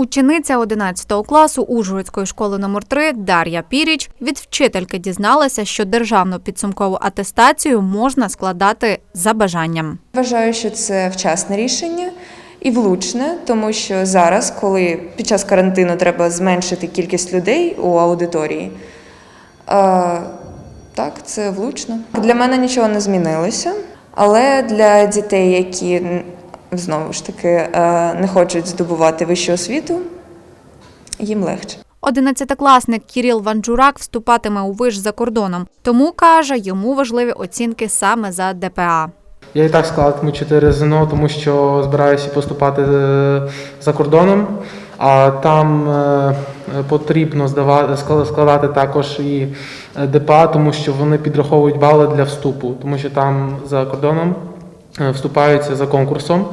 Учениця 11 класу Ужгородської школи номер 3 Дар'я Піріч від вчительки дізналася, що державну підсумкову атестацію можна складати за бажанням. Вважаю, що це вчасне рішення і влучне, тому що зараз, коли під час карантину треба зменшити кількість людей у аудиторії, е, так, це влучно. Для мене нічого не змінилося, але для дітей, які знову ж таки е, не хочуть здобувати вищу освіту, їм легше. Одинадцятикласник Кіріл Ванджурак вступатиме у виш за кордоном, тому каже, йому важливі оцінки саме за ДПА. Я і так складатиму 4 ЗНО, тому що збираюся поступати е, за кордоном, а там е, потрібно здавати, склад- складати також і ДПА, тому що вони підраховують бали для вступу, тому що там за кордоном вступаються за конкурсом.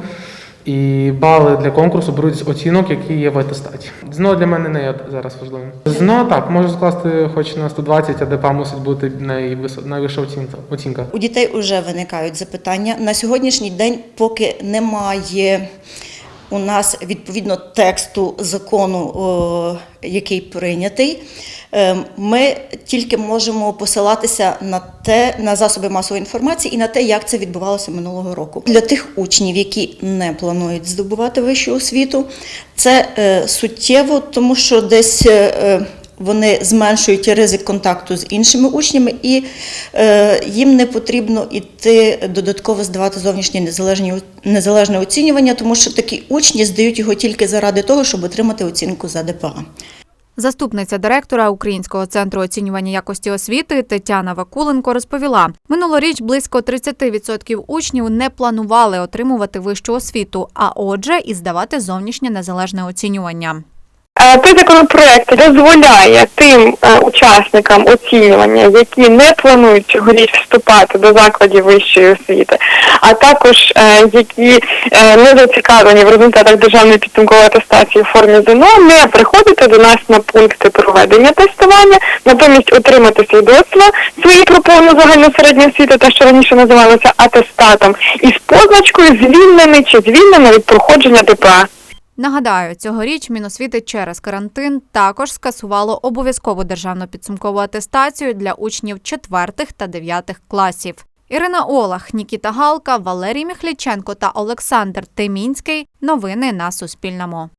І бали для конкурсу беруть з оцінок, які є в атестаті. ЗНО для мене не є зараз важливим. ЗНО так, можу скласти хоч на 120, а ДПА мусить бути найвища оцінка. У дітей вже виникають запитання. На сьогоднішній день, поки немає у нас відповідно тексту закону, який прийнятий, е, ми тільки можемо посилатися на те, на засоби масової інформації і на те, як це відбувалося минулого року. Для тих учнів, які не планують здобувати вищу освіту, це е, суттєво, тому що десь. Вони зменшують ризик контакту з іншими учнями, і е, їм не потрібно йти додатково здавати зовнішнє незалежні, незалежне оцінювання, тому що такі учні здають його тільки заради того, щоб отримати оцінку за ДПА. Заступниця директора Українського центру оцінювання якості освіти Тетяна Вакуленко розповіла: минулоріч близько 30% учнів не планували отримувати вищу освіту, а отже, і здавати зовнішнє незалежне оцінювання. Е, Цей законопроект дозволяє тим е, учасникам оцінювання, які не планують цьогоріч вступати до закладів вищої освіти, а також е, які е, не зацікавлені в результатах державної підсумкової атестації в формі ЗНО, не приходити до нас на пункти проведення тестування, натомість отримати свідоцтво свої про повну загальну середню освіту, те, що раніше називалося атестатом, із позначкою звільнений чи звільнений від проходження ДПА. Нагадаю, цьогоріч Міносвіти через карантин також скасувало обов'язкову державну підсумкову атестацію для учнів 4 та 9 класів. Ірина Олах, Нікіта Галка, Валерій Міхліченко та Олександр Тимінський. Новини на Суспільному.